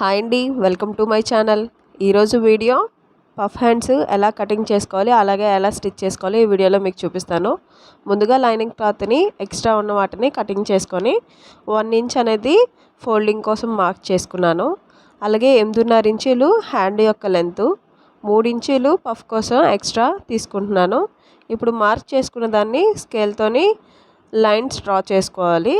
Hi అండి welcome to my channel. ఈరోజు video puff hands ఎలా కటింగ్ చేసుకోవాలి అలాగే ఎలా స్టిచ్ చేసుకోవాలి ఈ వీడియోలో మీకు చూపిస్తాను. ముందుగా లైనింగ్ క్లాత్ని ఎక్స్ట్రా ఉన్న వాటిని కటింగ్ చేసుకొని వన్ ఇంచ్ అనేది ఫోల్డింగ్ కోసం మార్క్ చేసుకున్నాను. అలాగే ఎనిమిదిన్నర ఇంచులు హ్యాండ్ యొక్క లెంత్ మూడు ఇంచులు పఫ్ కోసం ఎక్స్ట్రా తీసుకుంటున్నాను. ఇప్పుడు మార్క్ చేసుకున్న దాన్ని స్కేల్తోని లైన్స్ డ్రా చేసుకోవాలి.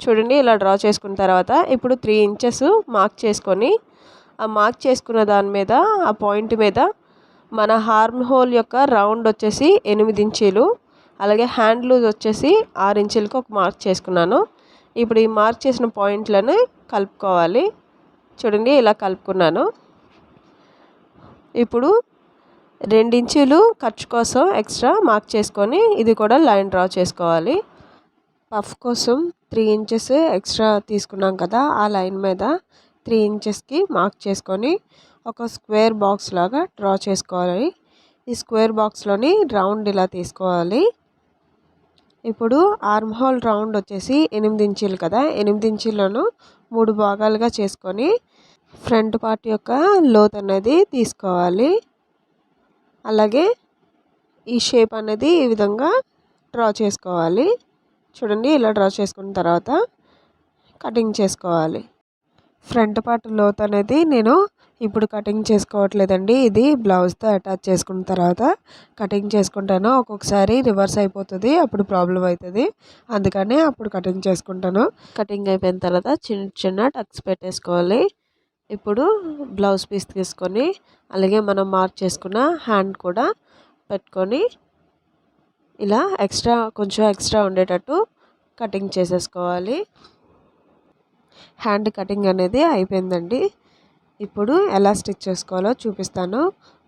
చూడండి ఇలా డ్రా చేసుకున్న తర్వాత ఇప్పుడు త్రీ ఇంచెస్ మార్క్ చేసుకొని ఆ మార్క్ చేసుకున్న దాని మీద ఆ పాయింట్ మీద మన హార్మ్ హోల్ యొక్క రౌండ్ వచ్చేసి ఎనిమిది ఇంచీలు అలాగే హ్యాండ్ లూజ్ వచ్చేసి ఆరు ఇంచులకు ఒక మార్క్ చేసుకున్నాను. ఇప్పుడు ఈ మార్క్ చేసిన పాయింట్లను కలుపుకోవాలి. చూడండి ఇలా కలుపుకున్నాను. ఇప్పుడు రెండించీలు ఖర్చు కోసం ఎక్స్ట్రా మార్క్ చేసుకొని ఇది కూడా లైన్ డ్రా చేసుకోవాలి. పఫ్ కోసం త్రీ ఇంచెస్ ఎక్స్ట్రా తీసుకున్నాం కదా ఆ లైన్ మీద త్రీ ఇంచెస్కి మార్క్ చేసుకొని ఒక స్క్వేర్ బాక్స్ లాగా డ్రా చేసుకోవాలి. ఈ స్క్వేర్ బాక్స్లోని రౌండ్ ఇలా తీసుకోవాలి. ఇప్పుడు ఆర్మ్ హోల్ రౌండ్ వచ్చేసి ఎనిమిది ఇంచీలు కదా ఎనిమిది ఇంచీలను మూడు భాగాలుగా చేసుకొని ఫ్రంట్ పార్ట్ యొక్క లోత్ అనేది తీసుకోవాలి. అలాగే ఈ షేప్ అనేది ఈ విధంగా డ్రా చేసుకోవాలి. చూడండి ఇలా డ్రా చేసుకున్న తర్వాత కటింగ్ చేసుకోవాలి. ఫ్రంట్ పార్ట్ లోత్ అనేది నేను ఇప్పుడు కటింగ్ చేసుకోవట్లేదండి. ఇది బ్లౌజ్తో అటాచ్ చేసుకున్న తర్వాత కటింగ్ చేసుకుంటాను. ఒక్కొక్కసారి రివర్స్ అయిపోతుంది అప్పుడు ప్రాబ్లం అవుతుంది. అందుకనే అప్పుడు కటింగ్ చేసుకుంటాను. కటింగ్ అయిపోయిన తర్వాత చిన్న చిన్న టక్స్ పెట్టేసుకోవాలి. ఇప్పుడు బ్లౌజ్ పీస్ తీసుకొని అలాగే మనం మార్క్ చేసుకున్న హ్యాండ్ కూడా పెట్టుకొని ఇలా ఎక్స్ట్రా కొంచెం ఎక్స్ట్రా ఉండేటట్టు కటింగ్ చేసేసుకోవాలి. హ్యాండ్ కటింగ్ అనేది అయిపోయిందండి. ఇప్పుడు ఎలా స్టిచ్ చేసుకోవాలో చూపిస్తాను.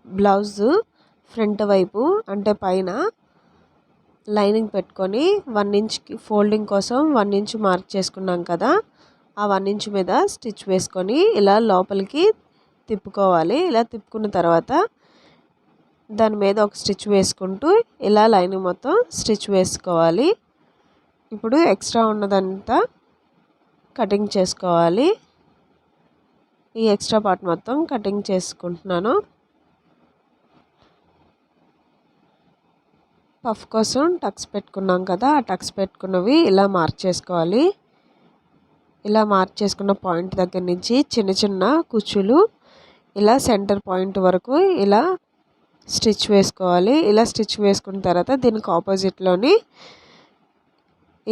బ్లౌజ్ ఫ్రంట్ వైపు అంటే పైన లైనింగ్ పెట్టుకొని వన్ ఇంచ్కి ఫోల్డింగ్ కోసం వన్ ఇంచ్ మార్క్ చేసుకున్నాం కదా ఆ వన్ ఇంచ్ మీద స్టిచ్ వేసుకొని ఇలా లోపలికి తిప్పుకోవాలి. ఇలా తిప్పుకున్న తర్వాత దాని మీద ఒక స్టిచ్ వేసుకుంటూ ఇలా లైనింగ్ మొత్తం స్టిచ్ వేసుకోవాలి. ఇప్పుడు ఎక్స్ట్రా ఉన్నదంతా కటింగ్ చేసుకోవాలి. ఈ ఎక్స్ట్రా పార్ట్ మొత్తం కటింగ్ చేసుకుంటున్నాను. పఫ్ కోసం టక్స్ పెట్టుకున్నాం కదా ఆ టక్స్ పెట్టుకున్నవి ఇలా మార్క్ చేసుకోవాలి. ఇలా మార్క్ చేసుకున్న పాయింట్ దగ్గర నుంచి చిన్న చిన్న కుచ్చులు ఇలా సెంటర్ పాయింట్ వరకు ఇలా స్టిచ్ వేసుకోవాలి. ఇలా స్టిచ్ వేసుకున్న తర్వాత దీనికి ఆపోజిట్లోని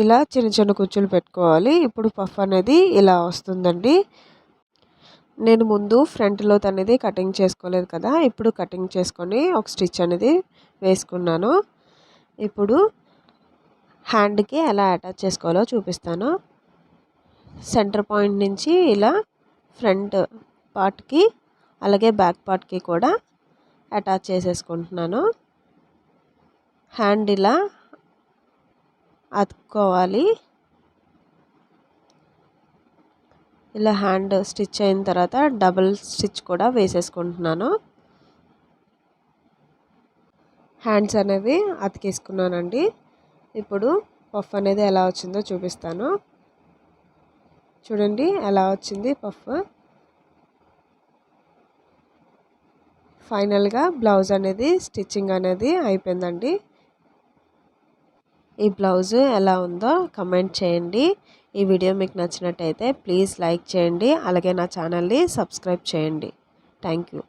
ఇలా చిన్న చిన్న కుచ్చులు పెట్టుకోవాలి. ఇప్పుడు పఫ్ అనేది ఇలా వస్తుందండి. నేను ముందు ఫ్రంట్ లోత్ అనేది కటింగ్ చేసుకోలేదు కదా. ఇప్పుడు కటింగ్ చేసుకొని ఒక స్టిచ్ అనేది వేసుకున్నాను. ఇప్పుడు హ్యాండ్కి ఎలా అటాచ్ చేసుకోవాలో చూపిస్తాను. సెంటర్ పాయింట్ నుంచి ఇలా ఫ్రంట్ పార్ట్కి అలాగే బ్యాక్ పార్ట్కి కూడా అటాచ్ చేసేసుకుంటున్నాను. హ్యాండ్ ఇలా అతుక్కోవాలి. ఇలా హ్యాండ్ స్టిచ్ అయిన తర్వాత డబుల్ స్టిచ్ కూడా వేసేసుకుంటున్నాను. హ్యాండ్స్ అనేవి అతికేసుకున్నానండి. ఇప్పుడు పఫ్ అనేది ఎలా వచ్చిందో చూపిస్తాను. చూడండి ఎలా వచ్చింది పఫ్? ఫైనల్గా బ్లౌజ్ అనేది స్టిచ్చింగ్ అనేది అయిపోయిందండి. ఈ బ్లౌజ్ ఎలా ఉందో కమెంట్ చేయండి. ఈ వీడియో మీకు నచ్చినట్టయితే ప్లీజ్ లైక్ చేయండి. అలాగే నా ఛానల్ని సబ్స్క్రైబ్ చేయండి. Thank you.